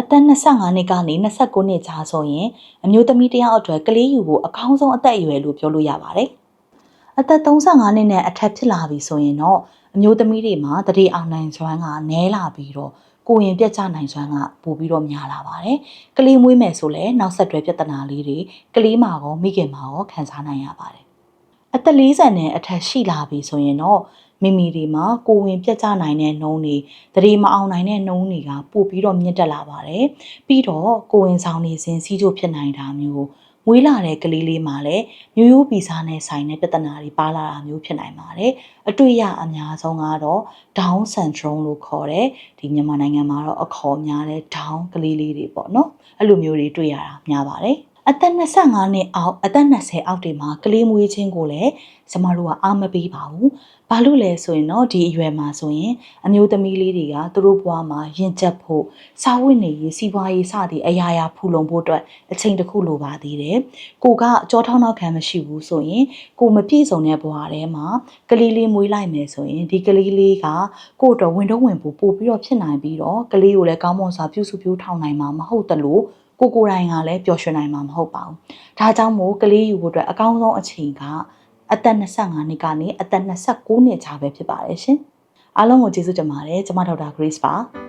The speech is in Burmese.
အသက်25နှစ်ကနေ29နှစ်ကြားဆိုရင်အမျိုးသမီးတစ်ယောက်အတွက်ကလေးယူဖို့အကောင်းဆုံးအသက်အရွယ်လို့ပြောလို့ရပါတယ်။အသက်35နှစ်နဲ့အထက်ဖြစ်လာပြီဆိုရင်တော့အမျိုးသမီးတွေမှာတတိအောင်နိုင်စွမ်းကနည်းလာပြီးတော့ကိုယ်ရင်ပြတ်ကျနိုင်စွမ်းကပိုပြီးတော့များလာပါတယ်။ကလေးမွေးမယ်ဆိုလည်းနောက်ဆက်တွဲပြဿနာလေးတွေကလေးမှာရောမိခင်မှာရောခံစားနိုင်ရပါတယ်။အသက်40နဲ့အထက်ရှိလာပြီဆိုရင်တော့ မိမိတွေမှာကိုယ်ဝင်ပြတ်ကျနိုင်တဲ့နှုံးတွေတတိမအောင်နိုင်တဲ့နှုံးတွေကပို့ပြီးတော့မြင့်တက်လာပါတယ်။ပြီးတော့ကိုယ်ဝင်ဆောင်နေစဉ်စီးကျိုးဖြစ်နိုင်တာမျိုးမွေးလာတဲ့ကလေးလေးမှာလည်းမျိုးရိုးဗီဇနဲ့ဆိုင်တဲ့ပြဿနာတွေပါလာတာမျိုးဖြစ်နိုင်ပါတယ်။အတွေ့အရအများဆုံးကတော့ Down syndrome လို့ခေါ်တဲ့ဒီမြန်မာနိုင်ငံမှာတော့အခေါ်များတဲ့ Down ကလေးလေးတွေပေါ့နော်။အဲ့လိုမျိုးတွေတွေ့ရတာများပါတယ်။ အသက်25နှစ်အောက်အသက်20အောက်တွေမှာကလေးမွေးခြင်းကိုလည်းကျမတို့ကအားမပေးပါဘူး။ဘာလို့လဲဆိုရင်တော့ဒီအရွယ်မှာဆိုရင်အမျိုးသမီးလေးတွေကသူတို့ဘဝမှာရင်ကျက်ဖို့စာဝတ်နေရေးစီးပွားရေးစသည်အရာရာဖူလုံဖို့အတွက်အချိန်တစ်ခုလိုပါသေးတယ်။ကိုကကြောထောင်းနောက်ခံမရှိဘူးဆိုရင်ကိုမပြည့်စုံတဲ့ဘဝထဲမှာကလေးလေးမွေးလိုက်မယ်ဆိုရင်ဒီကလေးလေးကကို့အတွက်ဝင်တော့ဝင်ဖို့ပို့ပြီးတော့ဖြစ်နိုင်ပြီးတော့ကလေးကိုလည်းကောင်းမွန်စွာပြုစုပြုထောင်နိုင်မှာမဟုတ်တလို့ ကိုကိုယ်တိုင်ကလည်းပျော်ရွှင်နိုင်မှာမဟုတ်ပါဘူး။ဒါကြောင့်မို့ကလေးယူဖို့အတွက်အကောင်းဆုံးအချိန်ကအသက်25နှစ်ကနေအသက်29နှစ်ကြားပဲဖြစ်ပါတယ်ရှင်။အားလုံးကိုကျေးဇူးတင်ပါတယ်။ကျွန်မဒေါက်တာ Grace ပါ။